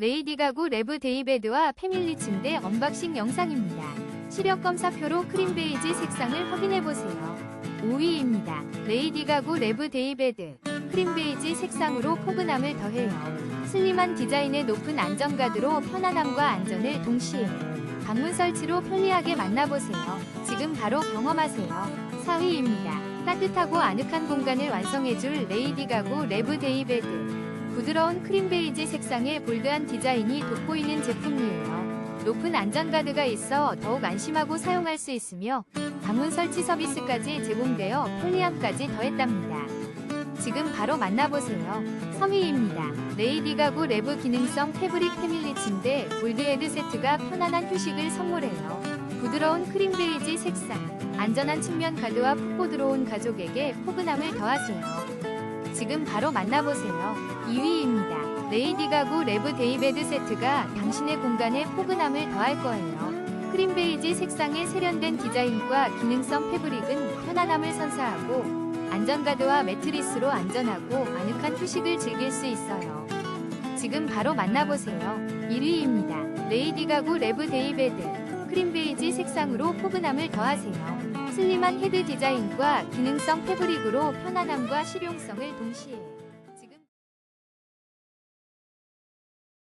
레이디 가구 레브 데이베드와 패밀리 침대 언박싱 영상입니다. 시력 검사표로 크림 베이지 색상을 확인해보세요. 5위입니다. 레이디 가구 레브 데이베드. 크림 베이지 색상으로 포근함을 더해요. 슬림한 디자인의 높은 안정가드로 편안함과 안전을 동시에 방문 설치로 편리하게 만나보세요. 지금 바로 경험하세요. 4위입니다. 따뜻하고 아늑한 공간을 완성해줄 레이디 가구 레브 데이베드. 부드러운 크림 베이지 색상의 볼드한 디자인이 돋보이는 제품이에요. 높은 안전가드가 있어 더욱 안심하고 사용할 수 있으며 방문 설치 서비스까지 제공되어 편리함까지 더했답니다. 지금 바로 만나보세요. 3위입니다. 레이디 가구 레브 기능성 패브릭 패밀리 침대 골드헤드 세트가 편안한 휴식을 선물해요. 부드러운 크림 베이지 색상, 안전한 측면 가드와 푹 포들어온 가족에게 포근함을 더하세요. 지금 바로 만나보세요. 2위입니다. 레이디 가구 레브 데이베드 세트가 당신의 공간에 포근함을 더할 거예요. 크림 베이지 색상의 세련된 디자인과 기능성 패브릭은 편안함을 선사하고 안전가드와 매트리스로 안전하고 아늑한 휴식을 즐길 수 있어요. 지금 바로 만나보세요. 1위입니다. 레이디 가구 레브 데이베드. 크림 베이지 색상으로 포근함을 더하세요. 슬림한 헤드 디자인과 기능성 패브릭으로 편안함과 실용성을 동시에